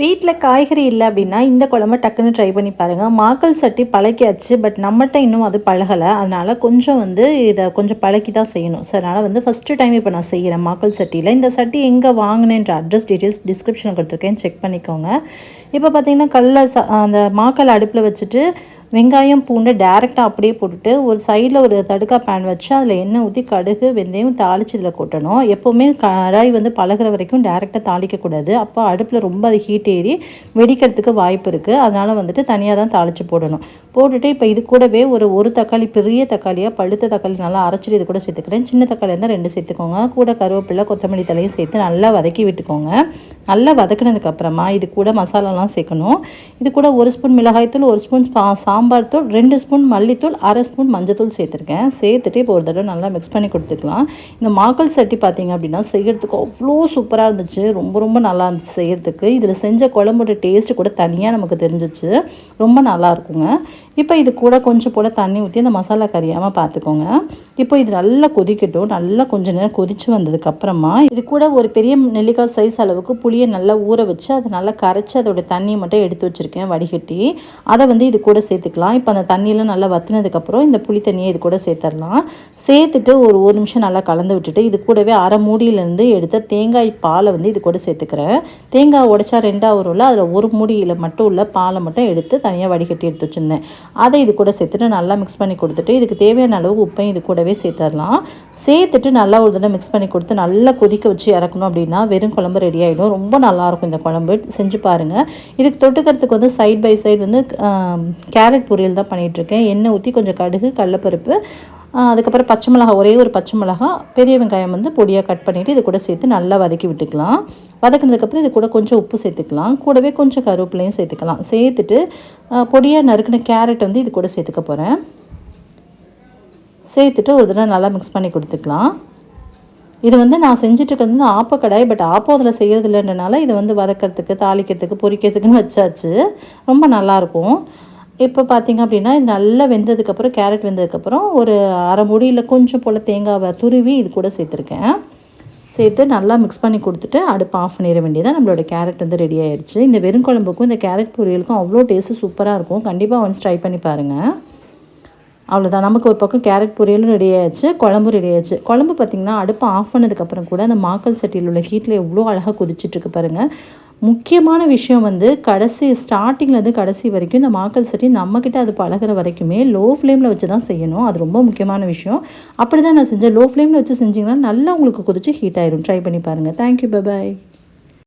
வீட்டில் காய்கறி இல்லை அப்படின்னா இந்த குழம்பு டக்குன்னு ட்ரை பண்ணி பாருங்கள் மாக்கல் சட்டி பழக்கியாச்சு பட் நம்மகிட்ட இன்னும் அது பழகலை. அதனால் கொஞ்சம் வந்து இதை கொஞ்சம் பழக்கி தான் செய்யணும். ஸோ அதனால் வந்து ஃபஸ்ட்டு டைம் இப்போ நான் செய்கிறேன் மாக்கல் சட்டியில் இந்த சட்டி எங்கே வாங்கினேன்ற அட்ரஸ் டீட்டெயில்ஸ் டிஸ்கிரிப்ஷனில் கொடுத்துருக்கேன். செக் பண்ணிக்கோங்க. இப்போ பார்த்தீங்கன்னா கல்ல அந்த மாக்கல் அடுப்பில் வச்சுட்டு வெங்காயம் பூண்டு டேரெக்டாக அப்படியே போட்டுட்டு ஒரு சைடில் ஒரு தடுக்கா பேன் வச்சு அதில் எண்ணெய் ஊற்றி கடுகு வெந்தயம் தாளித்து இதில் கொட்டணும். எப்போவுமே கடாய் வந்து பழகிற வரைக்கும் டேரெக்டாக தாளிக்கக்கூடாது அப்போ அடுப்பில் ரொம்ப அது ஹீட் ஏறி வெடிக்கிறதுக்கு வாய்ப்பு இருக்குது அதனால் வந்துட்டு தனியாக தான் தாளித்து போடணும். போட்டுட்டு இப்போ இது கூடவே ஒரு ஒரு தக்காளி பெரிய தக்காளியாக பழுத்த தக்காளி நல்லா அரைச்சிட்டு இது கூட சேர்த்துக்கிறேன். சின்ன தக்காளி இருந்தால் ரெண்டு சேர்த்துக்கோங்க. கூட கருவேப்பிலை கொத்தமல்லி தலையும் சேர்த்து நல்லா வதக்கி விட்டுக்கோங்க. நல்லா வதக்கினதுக்கப்புறமா இது கூட மசாலாலாம் சேர்க்கணும். இது கூட ஒரு ஸ்பூன் மிளகாய்த்தூள் ஒரு ஸ்பூன் சாம்பார் தூள் ரெண்டு ஸ்பூன் மல்லித்தூள் அரை ஸ்பூன் மஞ்சத்தூள் சேர்த்துருக்கேன். சேர்த்துட்டு இப்போ ஒரு தடவை நல்லா மிக்ஸ் பண்ணி கொடுத்துக்கலாம். இந்த மாக்கல் சட்டி பார்த்தீங்க அப்படின்னா செய்கிறதுக்கு அவ்வளோ சூப்பராக இருந்துச்சு. ரொம்ப ரொம்ப நல்லா இருந்துச்சு செய்கிறதுக்கு இதில் செஞ்ச குழம்போட டேஸ்ட்டு கூட தனியாக நமக்கு தெரிஞ்சிச்சு. ரொம்ப நல்லா இருக்குங்க. இப்போ இது கூட கொஞ்சம் போல் தண்ணி ஊற்றி அந்த மசாலா கறியாமல் பார்த்துக்கோங்க. இப்போ இது நல்லா கொதிக்கட்டும். நல்லா கொஞ்சம் நேரம் கொதித்து வந்ததுக்கப்புறமா இது கூட ஒரு பெரிய நெல்லிக்காய் சைஸ் அளவுக்கு புளியை நல்லா ஊற வச்சு அதை நல்லா கரைச்சி அதோட தண்ணியை மட்டும் எடுத்து வச்சுருக்கேன் வடிகட்டி. அதை வந்து இது கூட சேர்த்துக்கலாம். இப்போ அந்த தண்ணியெலாம் நல்லா வத்தினதுக்கப்புறம் இந்த புளி தண்ணியை இது கூட சேர்த்துடலாம் சேர்த்துட்டு ஒரு ஒரு நிமிஷம் நல்லா கலந்து விட்டுட்டு இது கூடவே அரை மூடியிலேருந்து எடுத்த தேங்காய் பாலை வந்து இது கூட சேர்த்துக்கிறேன். தேங்காய் உடைச்சா ரெண்டாக வரும்ல அதில் ஒரு மூடியில் மட்டும் உள்ள பாலை மட்டும் எடுத்து தனியாக வடிகட்டி எடுத்து வச்சுருந்தேன். அதை இது கூட சேர்த்துட்டு நல்லா மிக்ஸ் பண்ணி கொடுத்துட்டு இதுக்கு தேவையான அளவு உப்பையும் இது கூடவே சேர்த்துடலாம். சேர்த்துட்டு நல்லா ஒரு தடவை மிக்ஸ் பண்ணி கொடுத்து நல்லா கொதிக்க வச்சு இறக்கணும் அப்படின்னா வெறும் குழம்பு ரெடி ஆகிடும் ரொம்ப நல்லாயிருக்கும் இந்த குழம்பு. செஞ்சு பாருங்கள் இதுக்கு தொட்டுக்கிறதுக்கு வந்து சைட் பை சைடு வந்து கேரட் பொரியல் தான் பண்ணிகிட்ருக்கேன் எண்ணெய் ஊற்றி கொஞ்சம் கடுகு கடலப்பருப்பு அதுக்கப்புறம் பச்சை மிளகா ஒரே ஒரு பச்சை மிளகா பெரிய வெங்காயம் வந்து பொடியாக கட் பண்ணிவிட்டு இது கூட சேர்த்து நல்லா வதக்கி விட்டுக்கலாம். வதக்கினதுக்கப்புறம் இது கூட கொஞ்சம் உப்பு சேர்த்துக்கலாம். கூடவே கொஞ்சம் கருவேப்பிலையும் சேர்த்துக்கலாம். சேர்த்துட்டு பொடியாக நறுக்கின கேரட் வந்து இது கூட சேர்த்துக்க போகிறேன் சேர்த்துட்டு ஒரு தடவை நல்லா மிக்ஸ் பண்ணி கொடுத்துக்கலாம். இது வந்து நான் செஞ்சுட்டு வந்து ஆப்ப கடாய் பட் ஆப்போ அதில் செய்கிறது இல்லைன்றனால இதை வந்து வதக்கிறதுக்கு தாளிக்கிறதுக்கு பொரிக்கிறதுக்குன்னு வச்சாச்சு. ரொம்ப நல்லாயிருக்கும். இப்போ பார்த்திங்க அப்படின்னா இது நல்லா வெந்ததுக்கப்புறம் கேரட் வெந்ததுக்கப்புறம் ஒரு அரை முடியில் கொஞ்சம் போல் தேங்காவை துருவி இது கூட சேர்த்துருக்கேன். சேர்த்து நல்லா மிக்ஸ் பண்ணி கொடுத்துட்டு அடுப்பு ஆஃப் பண்ணிட வேண்டியதாக நம்மளோட கேரட் வந்து ரெடி ஆகிடுச்சு இந்த வெறும் குழம்புக்கும் இந்த கேரட் பொரியலுக்கும் அவ்வளோ டேஸ்ட்டு சூப்பராக இருக்கும். கண்டிப்பாக ஒன்ஸ் ட்ரை பண்ணி பாருங்கள் அவ்வளோதான் நமக்கு ஒரு பக்கம் கேரட் பொரியலும் ரெடி ஆயிடுச்சு குழம்பும் ரெடி ஆயிடுச்சு. குழம்பு பார்த்திங்கன்னா அடுப்பு ஆஃப் பண்ணதுக்கப்புறம் கூட அந்த மாக்கல் சட்டியில் உள்ள ஹீட்டில் எவ்வளோ அழகாக கொதிச்சிட்ருக்கு பாருங்கள் முக்கியமான விஷயம் வந்து கடைசி ஸ்டார்டிங்லேருந்து கடைசி வரைக்கும் இந்த மாக்கல் சட்டி நம்மக்கிட்ட அது பழகிற வரைக்குமே லோ ஃப்ளேமில் வச்சு தான் செய்யணும். அது ரொம்ப முக்கியமான விஷயம். அப்படி தான் நான் செஞ்சேன். லோ ஃப்ளேமில் வச்சு செஞ்சிங்கன்னா நல்லா உங்களுக்கு கொதிச்சு ஹீட் ஆயிரும். ட்ரை பண்ணி பாருங்கள் தேங்க்யூ பபாய்